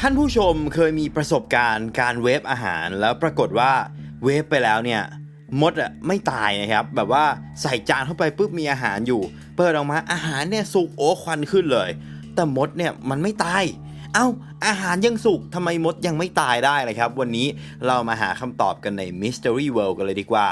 ท่านผู้ชมเคยมีประสบการณ์การเวฟอาหารแล้วปรากฏว่าเวฟไปแล้วเนี่ยมดอะไม่ตายนะครับแบบว่าใส่จานเข้าไปปุ๊บมีอาหารอยู่ เปิดออกมาอาหารเนี่ยสุกโอ้ควันขึ้นเลย แต่มดเนี่ยมันไม่ตาย เอ้าอาหารยังสุกทำไมมดยังไม่ตายได้เลยครับ วันนี้เรามาหาคำตอบกันใน Mystery World กันเลยดีกว่า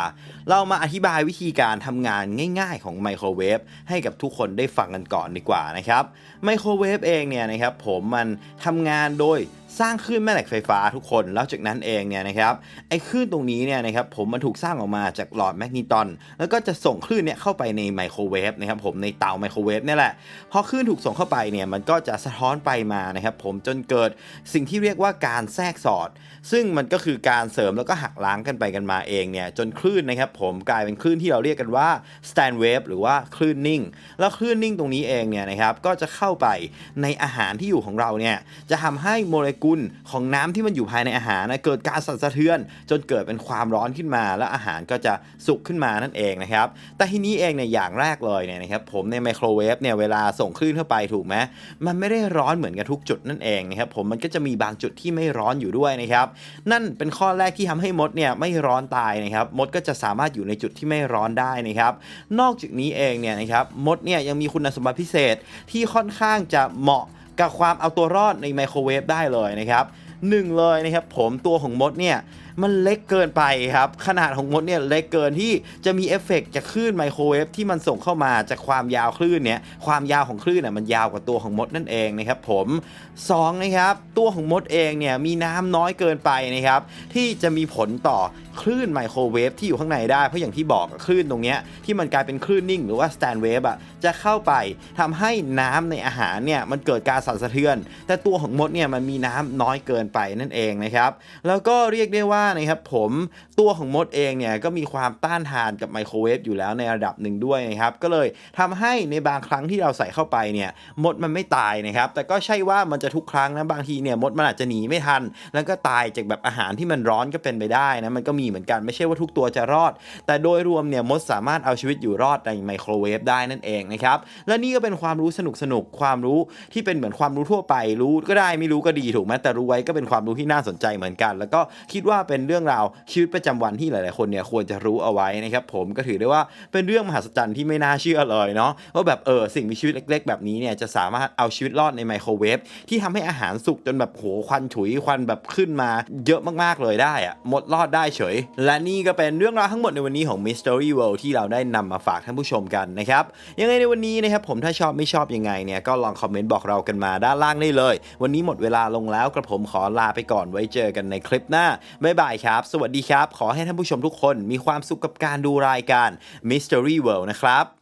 เรามาอธิบายวิธีการทำงานง่ายๆของไมโครเวฟให้กับทุกคนได้ฟังกันก่อนดีกว่านะครับไมโครเวฟเองเนี่ยนะครับผมมันทำงานโดยสร้างคลื่นแม่เหล็กไฟฟ้าทุกคน แล้วจากนั้นเองเนี่ยนะครับไอ้คลื่นตรงนี้เนี่ยนะครับผมมันถูกสร้างออกมาจากหลอดแมกนีตอน แล้วก็จะส่งคลื่นเนี่ยเข้าไปในไมโครเวฟนะครับผมในเตาไมโครเวฟนี่แหละพอคลื่นถูกส่งเข้าไปเนี่ยมันก็จะสะท้อนไปมานะครับผมจนเกิดสิ่งที่เรียกว่าการแทรกสอด ซึ่งมันก็คือการเสริมแล้วก็หักล้างกันไปกันมาเองเนี่ยจนคลื่นนะครับผมกลายเป็นคลื่นที่เราเรียกกันว่า stand wave หรือว่าคลื่นนิ่ง แล้วคลื่นนิ่งตรงนี้เองเนี่ยนะครับก็จะเข้าไปในอาหารที่อยู่ของเราเนี่ยจะทำให้โมเลกุลของน้ำที่มันอยู่ภายในอาหารนะเกิดการสั่นสะเทือน จนเกิดเป็นความร้อนขึ้นมา แล้วอาหารก็จะสุกขึ้นมานั่นเองนะครับแต่ทีนี้เองเนี่ยอย่างแรกเลยเนี่ยนะครับผมในไมโครเวฟเนี่ยเวลาส่งคลื่นเข้าไปถูกไหมมันไม่ได้ร้อนเหมือนกับทุกจุดนั่นเองนะครับผมมันก็จะมีบางจุดที่ไม่ร้อนอยู่ด้วยนะครับ นั่นเป็นข้อแรกที่ทำให้มดเนี่ยไม่ร้อนตายนะครับมดก็จะสามารถอยู่ในจุดที่ไม่ร้อนได้นะครับนอกจากนี้เองเนี่ยนะครับมดเนี่ยยังมีคุณสมบัติพิเศษที่ค่อนข้างจะเหมาะกับความเอาตัวรอดในไมโครเวฟได้เลยนะครับหนึ่งเลยนะครับผมตัวของมดเนี่ยมันเล็กเกินไปครับ ขนาดของมดเนี่ยเล็กเกินที่จะมีเอฟเฟกต์จากคลื่นไมโครเวฟที่มันส่งเข้ามาจากความยาวคลื่นเนี่ยความยาวของคลื่นน่ะมันยาวกว่าตัวของมดนั่นเองนะครับผมสองนะครับตัวของมดเองเนี่ยมีน้ำน้อยเกินไปนะครับที่จะมีผลต่อคลื่นไมโครเวฟที่อยู่ข้างในได้ เพราะอย่างที่บอกคลื่นตรงเนี้ยที่มันกลายเป็นคลื่นนิ่งหรือว่า stand wave อะจะเข้าไปทำให้น้ำในอาหารเนี่ยมันเกิดการสั่นสะเทือน แต่ตัวของมดเนี่ยมันมีน้ำน้อยเกินไปนั่นเองนะครับแล้วก็เรียกได้ว่านะครับผมตัวของมดเองเนี่ยก็มีความต้านทานกับไมโครเวฟอยู่แล้วในระดับหนึ่งด้วยนะครับก็เลยทำให้ในบางครั้งที่เราใส่เข้าไปเนี่ยมดมันไม่ตายนะครับแต่ก็ใช่ว่ามันจะทุกครั้งนะบางทีเนี่ยมดมันอาจจะหนีไม่ทัน แล้วก็ตายจากแบบอาหารที่มันร้อนก็เป็นไปได้นะมันก็มีเหมือนกันไม่ใช่ว่าทุกตัวจะรอด แต่โดยรวมเนี่ยมดสามารถเอาชีวิตอยู่รอดในไมโครเวฟได้นั่นเองนะครับและนี่ก็เป็นความรู้สนุกสนุกๆความรู้ที่เป็นเหมือนความรู้ทั่วไปรู้ก็ได้ไม่รู้ก็ดีถูกไหมแต่รู้ไว้ก็เป็นความรู้ที่น่าสนใจเหมือนกัน แล้วก็คิดว่าเป็นเรื่องราวชีวิตประจำวันที่หลาย ๆ คนเนี่ยควรจะรู้เอาไว้นะครับผมก็ถือได้ว่าเป็นเรื่องมหัศจรรย์ที่ไม่น่าเชื่อเลยเนาะว่าแบบเออสิ่งมีชีวิตเล็ก ๆ แบบนี้เนี่ยจะสามารถเอาชีวิตรอดในไมโครเวฟที่ทำให้อาหารสุกจนแบบโหควันฉุยควันแบบขึ้นมาเยอะมาก ๆ เลยได้อะหมดรอดได้เฉย และนี่ก็เป็นเรื่องราวทั้งหมดในวันนี้ของ Mystery World ที่เราได้นำมาฝากท่านผู้ชมกันนะครับยังไงในวันนี้นะครับผมถ้าชอบไม่ชอบยังไงเนี่ยก็ลองคอมเมนต์บอกเรากันมาด้านล่างได้เลย วันนี้หมดเวลาลงแล้วกระผมขอลาไปก่อนไว้เจอกันในคลิปหน้าบ๊ายบายครับ สวัสดีครับ ขอให้ท่านผู้ชมทุกคนมีความสุขกับการดูรายการ Mystery World นะครับ